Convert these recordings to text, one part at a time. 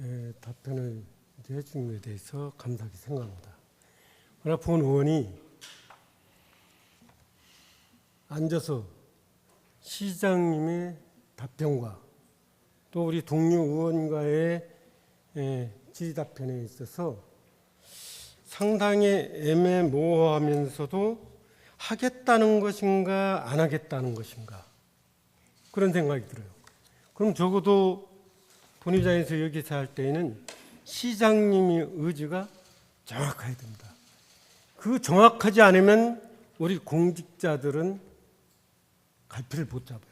에, 답변을 해준 것에 대해서 감사하게 생각합니다. 그러나 본 의원이 앉아서 시장님의 답변과 또 우리 동료 의원과의 에, 질의 답변에 있어서 상당히 애매모호하면서도 하겠다는 것인가 안 하겠다는 것인가 그런 생각이 들어요. 그럼 적어도 본의장에서 여기서 할 때에는 시장님의 의지가 정확해야 됩니다. 그 정확하지 않으면 우리 공직자들은 갈피를 못 잡아요.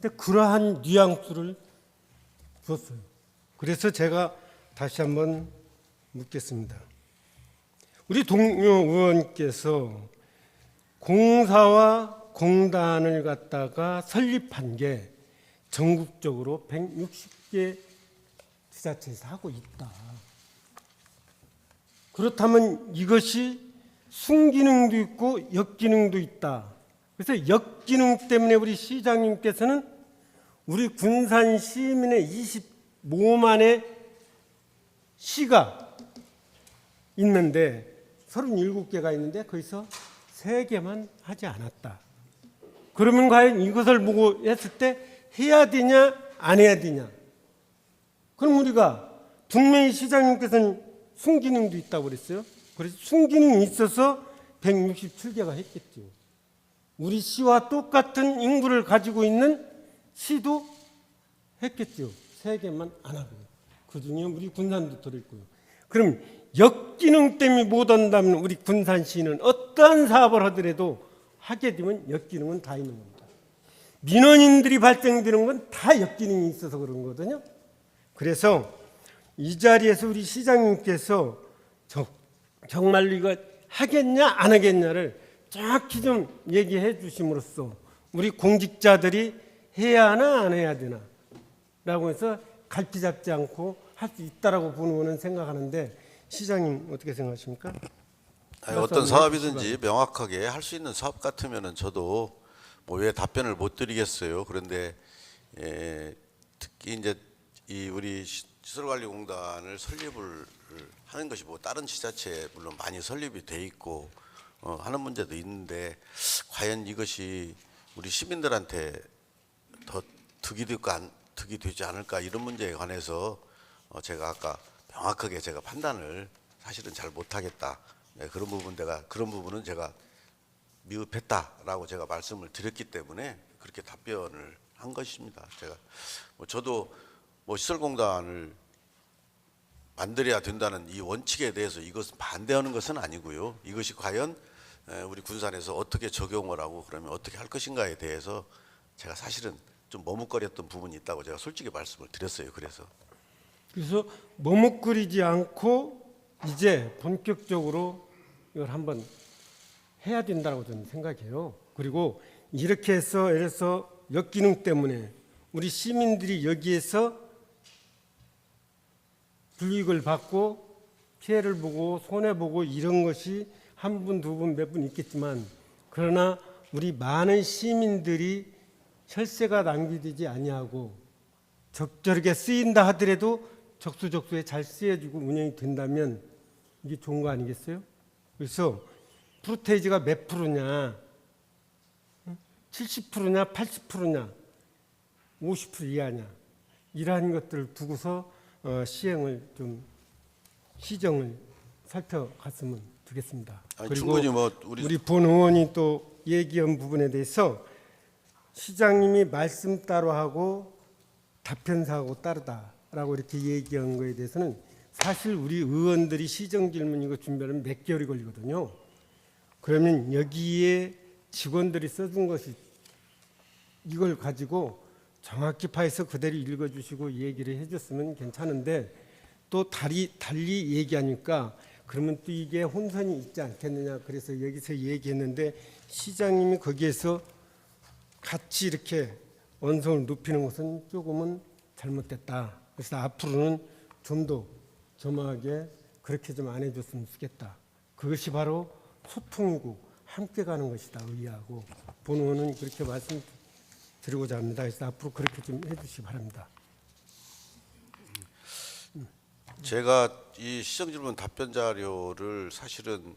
근데 그러한 뉘앙스를 줬어요. 그래서 제가 다시 한번 묻겠습니다. 우리 동료 의원께서 공사와 공단을 갖다가 설립한 게 전국적으로 160개 지자체에서 하고 있다. 그렇다면 이것이 순기능도 있고 역기능도 있다. 그래서 역기능 때문에 우리 시장님께서는 우리 군산 시민의 25만의 시가 있는데 37개가 있는데 거기서 3개만 하지 않았다. 그러면 과연 이것을 보고 했을 때 해야 되냐 안 해야 되냐? 그럼 우리가 분명히 시장님께서는 순기능도 있다고 그랬어요. 그래서 순기능이 있어서 167개가 했겠죠. 우리 시와 똑같은 인구를 가지고 있는 시도 했겠죠. 세 개만 안 하고. 그 중에 우리 군산도 들어있고요. 그럼 역기능 때문에 못 한다면 우리 군산 시는 어떠한 사업을 하더라도 하게 되면 역기능은 다 있는 겁니다. 민원인들이 발생되는 건 다 역기능이 있어서 그런 거거든요. 그래서 이 자리에서 우리 시장님께서 정, 정말로 이거 하겠냐 안 하겠냐를 정확히 좀 얘기해 주심으로써 우리 공직자들이 해야 하나 안 해야 되나 라고 해서 갈피 잡지 않고 할 수 있다라고 보는 거는 생각하는데 시장님 어떻게 생각하십니까? 아니, 어떤 사업이든지 명확하게 할 수 있는 사업 같으면은 저도 뭐 왜 답변을 못 드리겠어요. 그런데 예, 특히 이제 이 우리 시- 시설관리공단을 설립을 하는 것이 뭐 다른 지자체에 물론 많이 설립이 돼 있고 어, 하는 문제도 있는데 과연 이것이 우리 시민들한테 더 득이 될까 안, 득이 되지 않을까 이런 문제에 관해서 어, 제가 아까 명확하게 제가 판단을 사실은 잘 못하겠다 네, 그런 부분 내가 그런 부분은 제가 미흡했다라고 제가 말씀을 드렸기 때문에 그렇게 답변을 한 것입니다. 제가 뭐 저도 뭐 시설공단을 만들어야 된다는 이 원칙에 대해서 이것은 반대하는 것은 아니고요. 이것이 과연 에, 우리 군산에서 어떻게 적용을 하고 그러면 어떻게 할 것인가에 대해서 제가 사실은 좀 머뭇거렸던 부분이 있다고 제가 솔직히 말씀을 드렸어요. 그래서 그래서 머뭇거리지 않고 이제 본격적으로 이걸 한번 해야 된다고 저는 생각해요. 그리고 이렇게 해서 예를 들어서 역기능 때문에 우리 시민들이 여기에서 불이익을 받고 피해를 보고 손해 보고 이런 것이 한 분, 두 분, 몇 분 있겠지만 그러나 우리 많은 시민들이 혈세가 낭비되지 아니하고 적절하게 쓰인다 하더라도 적수적소에 잘 쓰여지고 운영이 된다면 이게 좋은 거 아니겠어요? 그래서 프로테이지가 몇 프로냐, 70%냐, 80%냐, 50% 이하냐? 이러한 것들을 두고서 어, 시행을 좀 시정을 살펴갔으면 좋겠습니다. 아니, 충분히 뭐 우리, 우리 본 의원이 또 얘기한 부분에 대해서 시장님이 말씀 따로 하고 답변사하고 따르다라고 이렇게 얘기한 거에 대해서는 사실 우리 의원들이 시정 질문 이거 준비하면 몇 개월이 걸리거든요. 그러면 여기에 직원들이 써준 것이 이걸 가지고 정확히 파해서 그대로 읽어주시고 얘기를 해줬으면 괜찮은데 또 달리 달리 얘기하니까 그러면 또 이게 혼선이 있지 않겠느냐 그래서 여기서 얘기했는데 시장님이 거기에서 같이 이렇게 언성을 높이는 것은 조금은 잘못됐다. 그래서 앞으로는 좀더 점하게 그렇게 좀 안 해줬으면 좋겠다. 그것이 바로 소통이고 함께 가는 것이다. 의하고 본 의원은 그렇게 말씀 드리고자 합니다. 그래서 앞으로 그렇게 좀 해주시기 바랍니다. 제가 이 시정질문 답변 자료를 사실은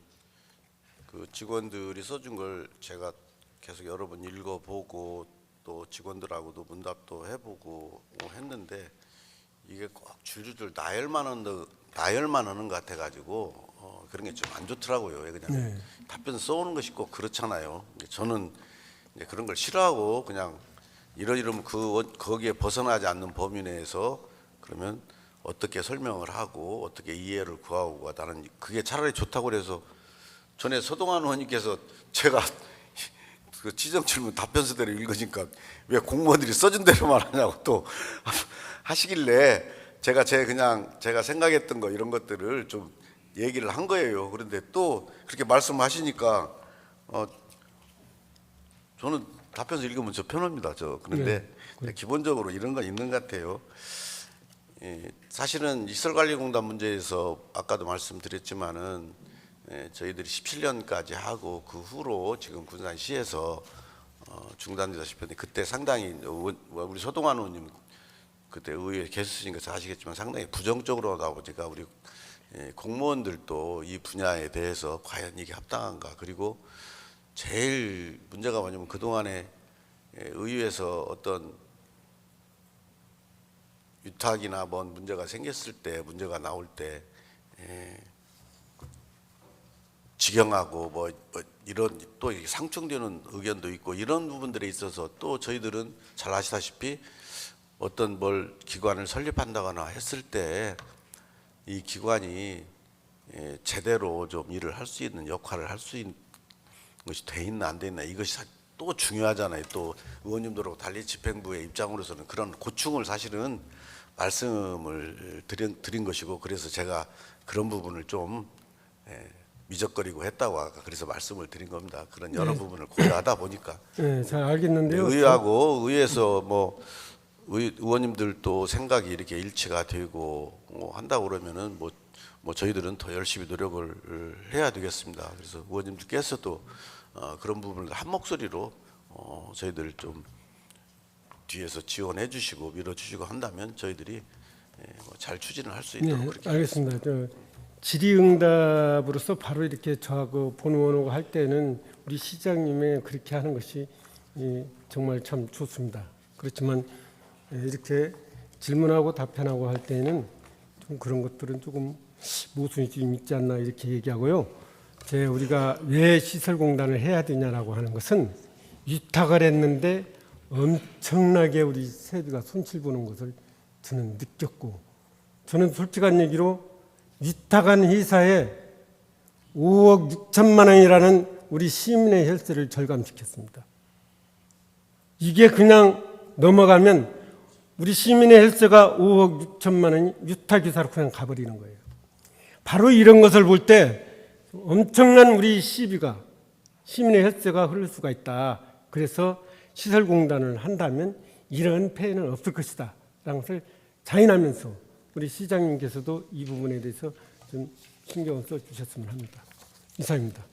그 직원들이 써준 걸 제가 계속 여러 번 읽어보고 또 직원들하고도 문답도 해보고 뭐 했는데 이게 꼭 줄줄줄 나열만 하는 나열만 하는 것 같아가지고 어, 그런 게 좀 안 좋더라고요. 왜 그냥 네. 답변 써오는 것이 꼭 그렇잖아요. 저는 그런 걸 싫어하고 그냥 이러이러면 그 원- 거기에 벗어나지 않는 범위 내에서 그러면 어떻게 설명을 하고 어떻게 이해를 구하고 나는 그게 차라리 좋다고 그래서 전에 서동환 의원님께서 제가 그 지정 질문 답변 서대로 읽으니까 왜 공무원들이 써준 대로만 하냐고 또 하시길래 제가 제 그냥 제가 생각했던 거 이런 것들을 좀 얘기를 한 거예요. 그런데 또 그렇게 말씀하시니까 어 저는 답변서 읽으면 저 편합니다. 저 그런데 기본적으로 이런 건 있는 것 같아요. 예, 사실은 시설관리공단 문제에서 아까도 말씀드렸지만은 예, 저희들이 17년까지 하고 그 후로 지금 군산시에서 어, 중단되다시피 했는데 그때 상당히 의원- 우리 서동환 의원님 그때 의회에 계셨으니까 잘 아시겠지만 상당히 부정적으로 하다 보니까 우리 예, 공무원들도 이 분야에 대해서 과연 이게 합당한가 그리고 제일 문제가 뭐냐면 그동안에 예, 의회에서 어떤 유탁이나 뭔 문제가 생겼을 때 문제가 나올 때 예, 지경하고 뭐, 뭐 이런 또 상충되는 의견도 있고 이런 부분들에 있어서 또 저희들은 잘 아시다시피 어떤 뭘 기관을 설립한다거나 했을 때 이 기관이 예, 제대로 좀 일을 할 수 있는 역할을 할 수 있는 것이 돼 있나 안 돼 있나 이것이 사- 또 중요하잖아요. 또 의원님들하고 달리 집행부의 입장으로서는 그런 고충을 사실은 말씀을 드린, 드린 것이고 그래서 제가 그런 부분을 좀 예, 미적거리고 했다고 아까 그래서 말씀을 드린 겁니다. 그런 여러 부분을 고려하다 보니까 네, 잘 알겠는데요. 의회하고 의회에서 뭐 의, 의원님들도 생각이 이렇게 일치가 되고 뭐 한다고 그러면은 뭐, 뭐 저희들은 더 열심히 노력을 해야 되겠습니다. 그래서 의원님들께서도 어, 그런 부분을 한 목소리로 어, 저희들 좀 뒤에서 지원해 주시고 밀어 주시고 한다면 저희들이 예, 뭐잘 추진을 할 수 있도록 네, 그렇게 알겠습니다. 저 질의응답으로서 바로 이렇게 저하고 본원하고 할 때는 우리 시장님의 그렇게 하는 것이 이, 정말 참 좋습니다. 그렇지만 예, 이렇게 질문하고 답변하고 할 때는 좀 그런 것들은 조금 모순이 좀 있지 않나 이렇게 얘기하고요. 제 우리가 왜 시설공단을 해야 되냐라고 하는 것은 위탁을 했는데 엄청나게 우리 세비가 손실 보는 것을 저는 느꼈고 저는 솔직한 얘기로 위탁한 회사에 5억 6천만 원이라는 우리 시민의 혈세를 절감시켰습니다. 이게 그냥 넘어가면 우리 시민의 혈세가 5억 6천만 원이 위탁회사로 그냥 가버리는 거예요. 바로 이런 것을 볼 때 엄청난 우리 시비가 시민의 혈세가 흐를 수가 있다. 그래서 시설공단을 한다면 이런 폐해는 없을 것이다. 라는 것을 자인하면서 우리 시장님께서도 이 부분에 대해서 좀 신경을 써 주셨으면 합니다. 이상입니다.